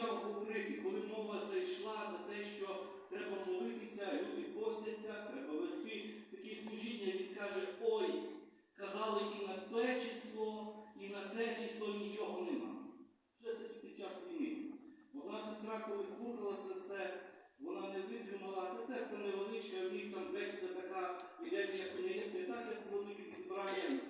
почав говорити, коли мова зайшла за те, що треба молитися, люди постяться, треба вести такі служіння, він каже, ой, казали і на те число, і на те число нічого нема. Все це під час війни. Одна сестра, коли слухала це все, вона не витримала, це церква невеличка, в них там бесіда така іде, як не, так, як у великих зібраннях,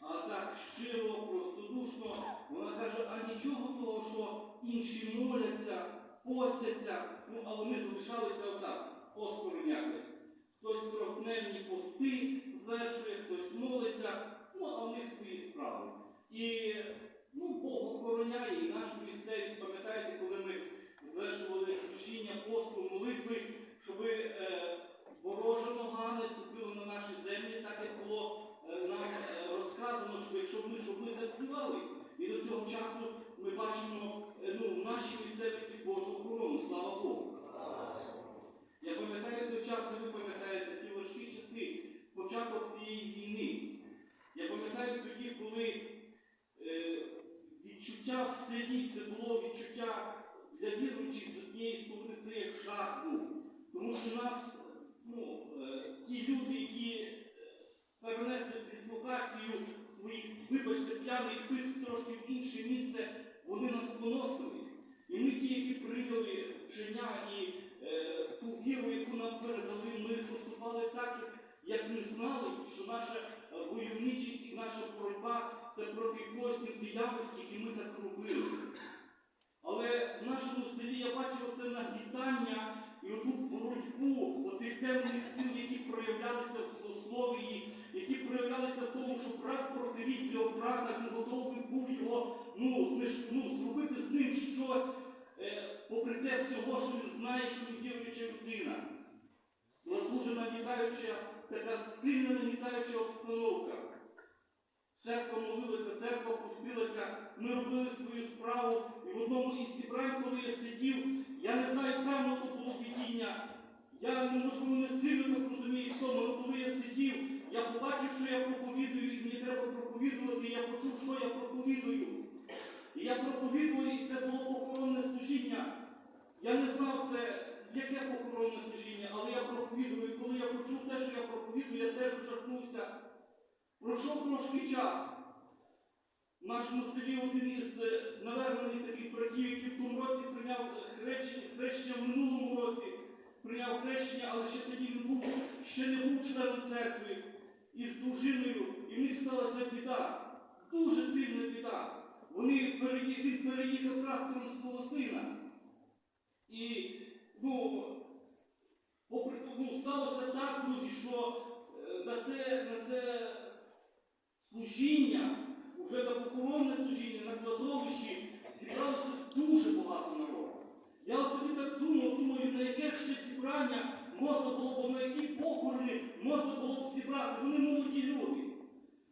а так щиро, простодушно. Вона каже, а нічого того, що інші моляться, постяться, ну а вони залишалися отак, осторонь якось. Хтось трьохдневні пости звершує, хтось молиться, ну а в них свої справи. І ну, Бог охороняє і нашу місцевість, пам'ятаєте, коли ми звершували служіння, посту, молитви, щоб е, ворожа нога не ступила на наші землі, так як було е, нам е, розказано, щоб якщо ми, щоб ми зацівали. І до цього часу ми бачимо е, ну, в нашій місцевості Божу охорону, слава Богу. Я пам'ятаю той час, і ви пам'ятаєте ті важкі часи, початок цієї війни. Я пам'ятаю тоді, коли е, відчуття в селі це було відчуття для віруючих з однієї сторони, це як жах був. Тому що нас, ну, е, ті люди, які е, перенесли дислокацію своїх, вибачте, п'яний пит трошки в інше місце, вони нас поносили. І ми ті, які прийняли вчення і е, ту віру, яку нам передали, ми поступали так, як, як ми знали, що наша е, войовничість і наша боротьба це проти костів диявольських, і ми так робили. Але в нашому селі я бачив це нагнітання і оту боротьбу оцих темних сил, які проявлялися в злословії, які проявлялися в що брат протиріть для брата, він готовий був його ну, зниж, ну, зробити з ним щось, е, попри те всього, що він знає, що він віруюча людина. Була дуже нагнітаюча, така сильна нагнітаюча обстановка. Церква молилася, церква пустилася, ми робили свою справу. І в одному із зібрань, коли я сидів, я не знаю, певно то було видіння. Я ну, можливо не сильно так розумію тому, але коли я сидів, я побачив, що я проповідую, проповідувати, я почув, що я проповідую. І я проповідую, і це було похоронне служіння. Я не знав це, яке похоронне служіння, але я проповідую. І коли я почув те, що я проповідую, я теж ужахнувся. Пройшов трошки час. В нашому селі один із е, навернених таких братів, який в тому році прийняв е, хрещення, в минулому році, прийняв хрещення, але ще тоді він був, ще не був членом церкви із дружиною, і в них сталася біда. Дуже сильна біда. Вони переї- він переїхав трактором свого сина. І ну, попри тому сталося так, друзі, що е, на це, на це служіння, вже на похоронне служіння, на кладовищі зібралося дуже багато народу. Я собі так думав, думаю, на яке ще зібрання можна було б, на які похорони можна було б зібрати. Вони молоді люди.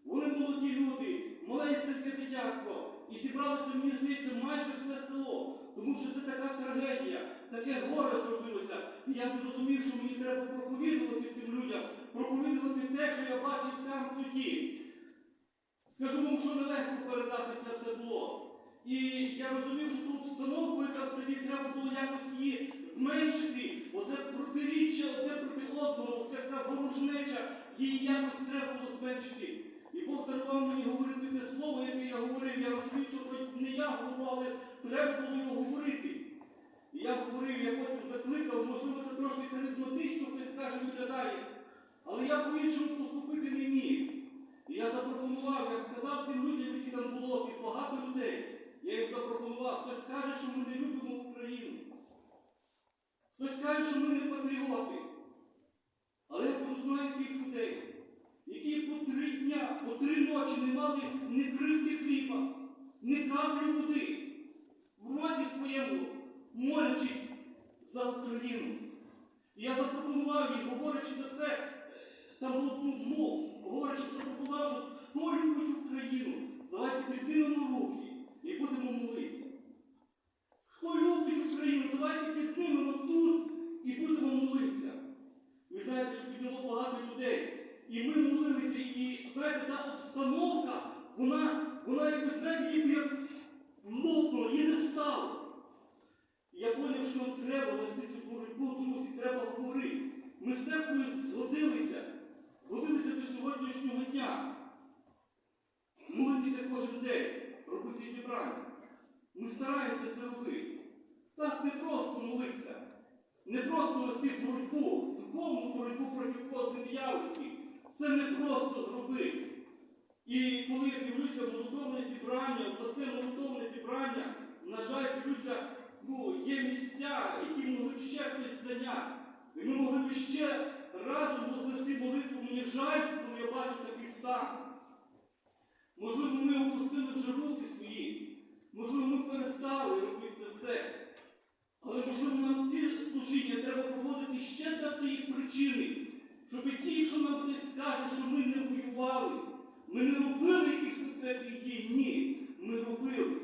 Вони молоді люди, маленьке дитятко. І зібралося, мені здається, майже все село. Тому що це така трагедія, таке горе зробилося. І я зрозумів, що мені треба проповідувати цим людям, проповідувати те, що я бачив там тоді. Скажу вам, що нелегко передати це все було. І я розумів, що ту обстановку, яка в селі, треба було якось її зменшити. Оце протиріччя одне проти одного, така ворожнеча, її якось треба. І Бог дарував мені говорити те слово, яке я говорив. Я розумів, що не я говорю, але треба було його говорити. І я говорив, я потім закликав, можливо, це трошки харизматично, хтось скаже, виглядає. Але я по-іншому поступити не міг. І я запропонував, я сказав цим людям, які там було, і багато людей. Я їм запропонував. Хтось каже, що ми не любимо Україну. Хтось каже, що ми не патріоти. Але я кажу, знаю тих людей, які три дня, по три ночі не мали ні кривки хліба, ні каплі води в роті своєму, молячись за Україну. Я запропонував їм, говорячи за все, там було ну, говорячи, запропонував, що хто любить Україну, давайте піднімемо руки і будемо молитися. Хто любить Україну, давайте піднімемо тут і будемо молитися. Ви знаєте, що підняло і ми молилися, і знаєте, та обстановка, вона вона якось навіть як лопнула і не стало. Я поняв, що треба вести цю боротьбу, друзі, треба говорити. Ми з церквою згодилися, згодилися до сьогоднішнього дня. Молитися кожен день, робити зібрання. Ми стараємося це робити. Так не просто молитися, не просто вести боротьбу, духовну боротьбу проти кожної явості. Це не просто зробити. І коли я дивлюся молитовне зібрання, обласне молитовне зібрання, на жаль, дивлюся, ну, є місця, які могли б ще хтось зайняти. І ми могли б ще разом вознести молитву. Мені жаль, коли я бачу такий стан. Можливо, ми опустили вже руки свої, можливо, ми перестали робити це все. Але можливо нам ці служіння треба проводити ще для тієї причини, щоб ті, що нам хтось скаже, що ми не воювали, ми не робили якихось конкретних дій. Ні, ми робили,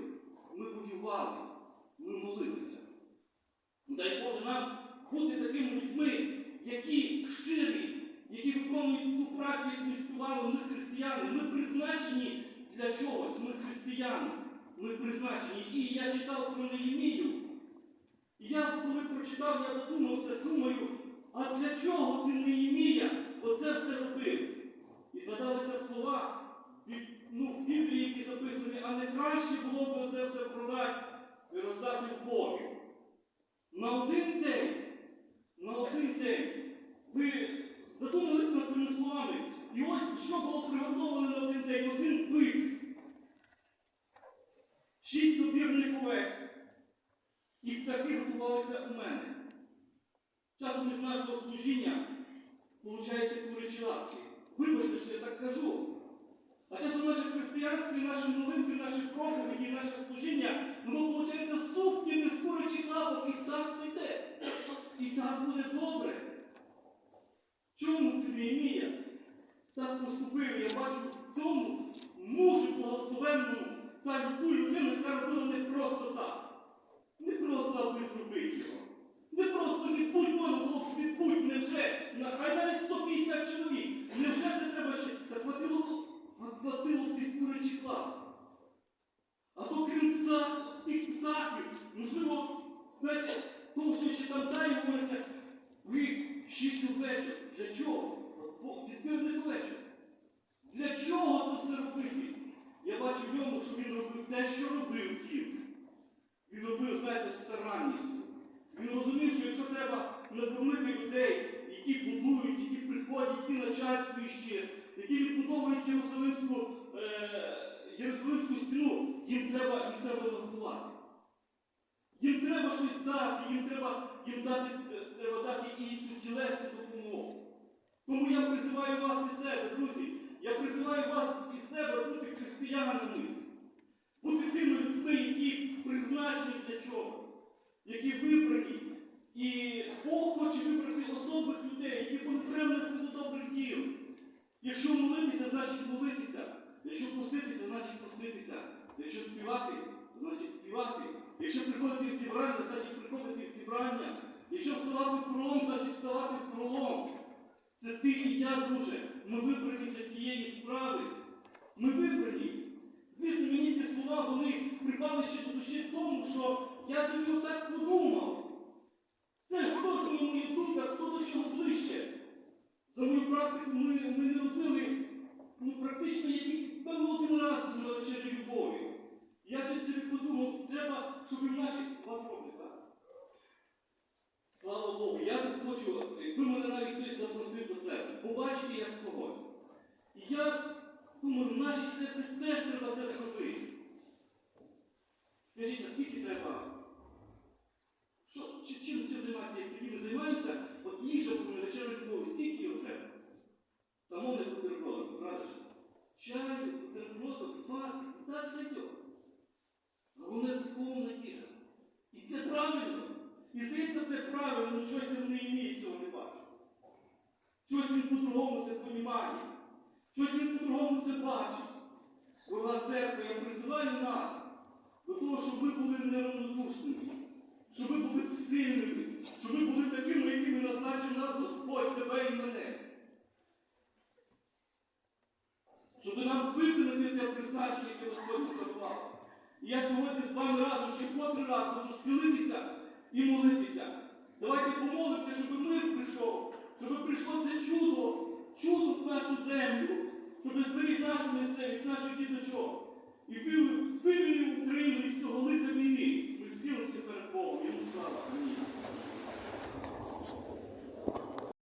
ми воювали, ми молилися. Дай Боже нам бути такими людьми, які щирі, які виконують ту працю, яку співали ми християни. Ми призначені для чогось, ми християни. Ми призначені. І я читав про Неємію. І я коли прочитав, я задумався, думаю, а для чого ти Неємія оце все робив? І згадалися слова ну, Біблії, які записані, а не краще було б оце все продати і роздати в Боги. На один день, на один день ви задумались над цими словами. І ось що було приготовлено на один день, один бик, шість добірних овець. І птахи готувалися у мене. Часом із нашого служіння виходить курячі лапки. Вибачте, що я так кажу. А часом наше християнство, наші молитви, наші проповіді, наше служіння, воно виходить сукнями з курячих лапок, і так все йде. І так буде добре. Чому ти Неємія так поступив? Я бачу в цьому мужу благословенному та ту людину, яка робила не просто так. Не просто аби зробити його. Не просто відбудь можна було б відбудь, невже? На- Хай навіть 150 чоловік. Невже це треба ще? Та хватило, хватило цих курячих лап. А то крім птах, тих птахів, можливо, знаєте, то все ще там далі говориться, ви шість овечок. Для чого? Відбивних овечок. Для чого це все робити? Я бачу в ньому, що він робив те, що робив він. Він робив, знаєте, старанністю. Він розумів, що якщо треба накормити людей, які будують, які приходять, які начальствують ще, які відбудовують Єрусалимську, е, Єрусалимську стіну, їм треба, їх треба. Їм треба щось дати, їм треба, їм дати, е, треба дати і цю тілесну допомогу. Тому я призиваю вас і себе, друзі, я призиваю вас і себе бути християнами, бути тими людьми, які призначені для чого, які вибрані. І Бог хоче вибрати особих людей, які будуть привнести до добрих діл. Якщо молитися, значить молитися. Якщо пуститися, значить пуститися. Якщо співати, значить співати. Якщо приходити в зібрання, значить приходити в зібрання. Якщо вставати в пролом, значить вставати в пролом. Це ти і я, друже. Ми вибрані для цієї справи. Ми вибрані. Звісно, мені ці слова вони припали ще до душі тому, що я собі отак подумав. Це ж кожному моя думка, хто до чого ближче. За мою практику ми, ми не робили, ну практично я тільки певно один раз був на вечері любові. Я щось собі подумав, треба, щоб і в наші вас роблять, так? Слава Богу, я тут хочу, якби мене навіть хтось запросив до себе, побачити як когось. І я думаю, в нашій церкві теж треба те зробити. Скажіть, а скільки треба? Що, чи, чим чим займатися, як ми займаємося? От їжа на вечерю любові, скільки його треба? Тому не бутербродом, правда ж? Чаю, бутербродом, факт, так зайде. Головне духовна їжа. І це правильно. І здається, це правильно, щось він не іміє цього не бачить. Щось він по-другому це понімає. Щось він по-другому це бачить. Дорога церква, я призиваю нас до того, щоб ми були неравнодушними, щоб ми були сильними, щоб ми були такими, якими назначив нас Господь, тебе і мене. Щоб нам виконати те призначення. І я сьогодні з вами разом ще котрий раз хочу схилитися і молитися. Давайте помолимося, щоб мир прийшов, щоб прийшло це чудо, чудо в нашу землю, щоб зберіг нашу місцевість, наших діточок. І вивели Україну із цього лиха війни. Ми схилимося перед Богом. Йому слава. Амінь.